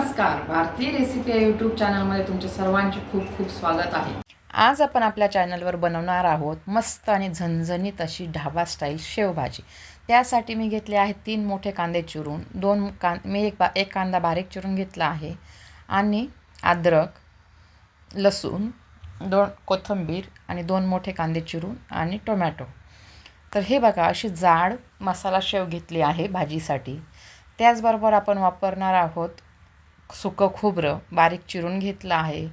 नमस्कार. भारतीय रेसिपी या यूट्यूब चॅनलमध्ये तुमचे सर्वांचे खूप खूप स्वागत आहे. आज आपण आपल्या चॅनलवर बनवणार आहोत मस्त आणि झणझणीत अशी ढाबा स्टाईल शेवभाजी. त्यासाठी मी घेतले आहेत तीन मोठे कांदे चिरून दोन कां मी एक बा एक कांदा बारीक चिरून घेतला आहे आणि अद्रक लसूण दोन कोथिंबीर आणि दोन मोठे कांदे चिरून आणि टोमॅटो. तर हे बघा अशी जाड मसाला शेव घेतली आहे भाजीसाठी. त्याचबरोबर आपण वापरणार आहोत सुकं खोबरं बारीक चिरून घेतलं आहे.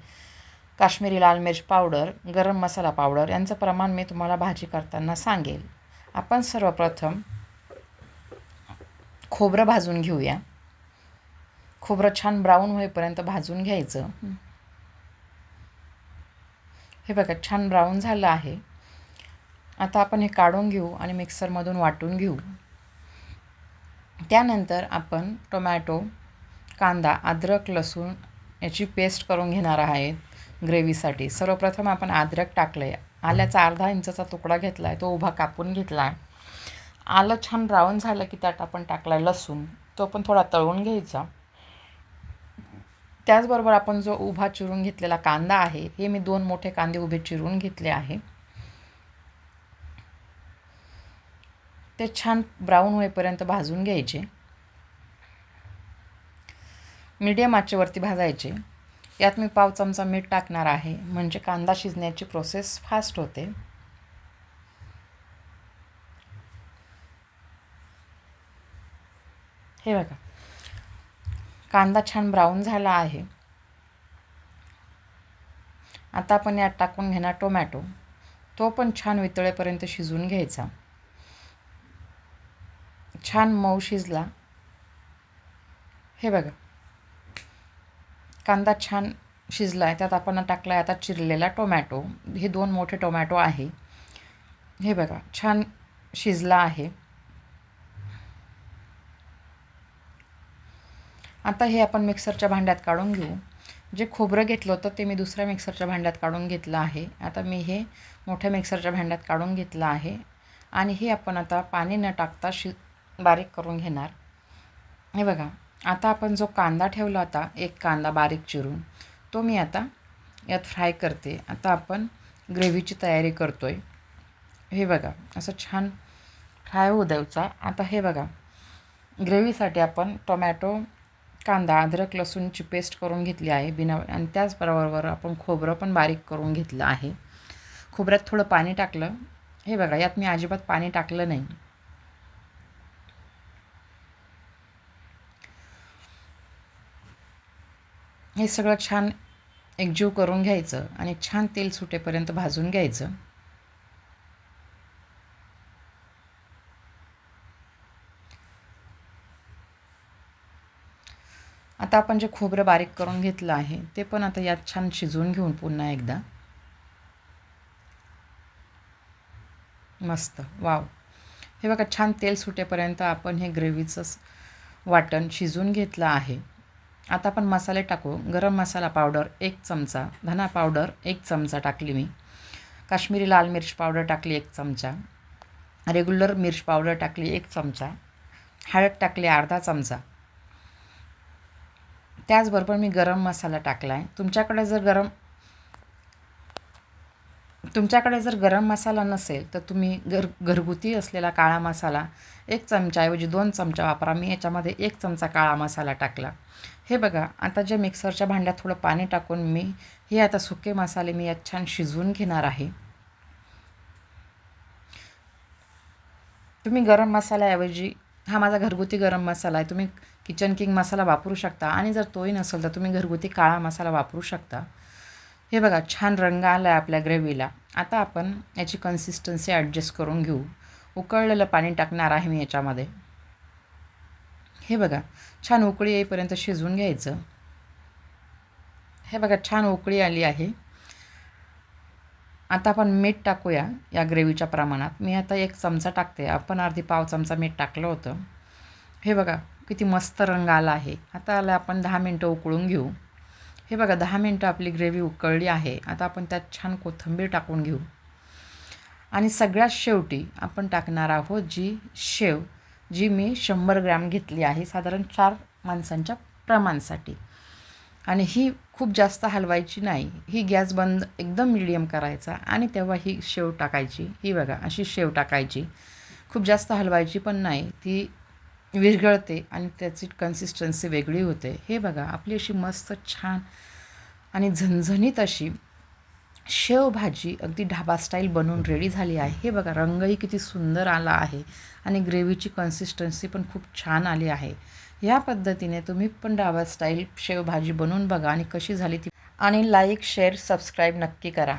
काश्मीरी लाल मिर्च पावडर गरम मसाला पावडर यांचं प्रमाण मी तुम्हाला भाजी करताना सांगेल. आपण सर्वप्रथम खोबरं भाजून घेऊया. खोबरं छान ब्राऊन होईपर्यंत भाजून घ्यायचं. हे बघा छान ब्राऊन झालं आहे. आता आपण हे काढून घेऊ आणि मिक्सरमधून वाटून घेऊ. त्यानंतर आपण टोमॅटो कांदा अद्रक लसूण याची पेस्ट करून घेणार आहेत ग्रेव्हीसाठी सर्वप्रथम आपण अद्रक टाकलं आहे आल्याचा अर्धा इंचाचा तुकडा घेतला आहे तो उभा कापून घेतला आहे आलं छान ब्राऊन झालं की त्यात आपण टाकला आहे लसूण. तो पण थोडा तळून घ्यायचा. त्याचबरोबर आपण जो उभा चिरून घेतलेला कांदा आहे हे मी दोन मोठे कांदे उभे चिरून घेतले आहे. ते छान ब्राऊन होईपर्यंत भाजून घ्यायचे. मीडियम आचेवरती भाजायचे. यात मी पाव चमचा मीठ टाकणार आहे. म्हणजे कांदा शिजण्याची प्रोसेस फास्ट होते. हे बघा. कांदा छान ब्राऊन झाला आहे. आता आपण यात टाकून घेणार टोमॅटो. तो पण छान वितळेपर्यंत शिजून घ्यायचा. छान मऊ शिजला. हे बघा. कांदा छान शिजला आहे त्यात आपण टाकला आहे आता चिरलेला टोमॅटो. हे दोन मोठे टोमॅटो आहे. हे बघा छान शिजला आहे. आता हे आपण मिक्सरच्या भांड्यात काढून घेऊ. जे खोबरं घेतलं होतं ते मी दुसऱ्या मिक्सरच्या भांड्यात काढून घेतलं आहे. आता मी हे मोठ्या मिक्सरच्या भांड्यात काढून घेतलं आहे. आणि हे आपण आता पाणी न टाकता शि बारीक करून घेणार. हे बघा आता आपण जो कांदा ठेवला होता एक कांदा बारीक चिरून तो मी आता यात फ्राय करते. आता आपण ग्रेव्हीची तयारी करतो आहे हे बघा असं छान फ्राय होऊ द्यायचा. आता हे बघा ग्रेव्हीसाठी आपण टोमॅटो कांदा अद्रक लसूणची पेस्ट करून घेतली आहे. बिना आणि त्याचबरोबर आपण खोबरं पण बारीक करून घेतलं आहे. खोबऱ्यात थोडं पाणी टाकलं. हे बघा यात मी अजिबात पाणी टाकलं नाही. हे सगळं छान एकजीव करून घ्यायचं आणि छान तेल सुटेपर्यंत भाजून घ्यायचं. आता आपण जे खोबरं बारीक करून घेतलं आहे ते पण आता यात छान शिजवून घेऊन पुन्हा एकदा. मस्त वाव. हे बघा छान तेल सुटेपर्यंत आपण हे ग्रेव्हीचं वाटण शिजून घेतलं आहे. आता आपण मसाले टाकू. गरम मसाला पावडर एक चमचा धना पावडर एक चमचा टाकली मी. काश्मीरी लाल मिर्च पावडर टाकली एक चमचा. रेग्युलर मिर्च पावडर टाकली एक चमचा. हळद टाकली अर्धा चमचा. त्याचबरोबर मी गरम मसाला टाकला आहे तुमच्याकडे जर गरम तुमच्याकडे जर गरम मसाला नसेल तर तुम्ही घर घरगुती असलेला काळा मसाला एक चमच्याऐवजी दोन चमचा वापरा. मी याच्यामध्ये एक चमचा काळा मसाला टाकला. हे बघा आता जे मिक्सरच्या भांड्यात थोडं पाणी टाकून मी हे आता सुके मसाले मी यात छान शिजवून घेणार आहे. तुम्ही गरम मसाल्याऐवजी हा माझा घरगुती गरम मसाला आहे. तुम्ही किचन किंग मसाला वापरू शकता. आणि जर तोही नसेल तर तुम्ही घरगुती काळा मसाला वापरू शकता. हे बघा छान रंग आला आहे आपल्या ग्रेव्हीला. आता आपण याची कन्सिस्टन्सी ॲडजस्ट करून घेऊ. उकळलेलं पाणी टाकणार आहे मी याच्यामध्ये. हे बघा छान उकळी येईपर्यंत शिजवून घ्यायचं. हे बघा छान उकळी आली आहे. आता आपण मीठ टाकूया या ग्रेव्हीच्या प्रमाणात. मी आता एक चमचा टाकते. आपण अर्धी पाव चमचा मीठ टाकलं होतं. हे बघा किती मस्त रंग आला आहे. आता आला आपण दहा मिनटं उकळून घेऊ. हे बघा दहा मिनटं आपली ग्रेव्ही उकळली आहे. आता आपण त्यात छान कोथिंबीर टाकून घेऊ. आणि सगळ्यात शेवटी आपण टाकणार आहोत जी शेव जी मी शंभर ग्रॅम घेतली आहे साधारण चार माणसांच्या प्रमाणासाठी. आणि ही खूप जास्त हलवायची नाही. ही गॅस बंद एकदम मिडियम करायचा आणि तेव्हा ही शेव टाकायची. ही बघा अशी शेव टाकायची. खूप जास्त हलवायची पण नाही. ती विरघळते आणि त्याची कन्सिस्टन्सी वेगळी होते. हे बघा आपली अशी मस्त छान आणि झणझणीत अशी शेवभाजी अगदी ढाबा स्टाईल बनवून रेडी झाली आहे. हे बघा रंगही किती सुंदर आला आहे आणि ग्रेव्हीची कन्सिस्टन्सी पण खूप छान आली आहे. या पद्धतीने तुम्ही पण ढाबा स्टाईल शेवभाजी बनवून बघा आणि कशी झाली ती. आणि लाईक शेअर सबस्क्राईब नक्की करा.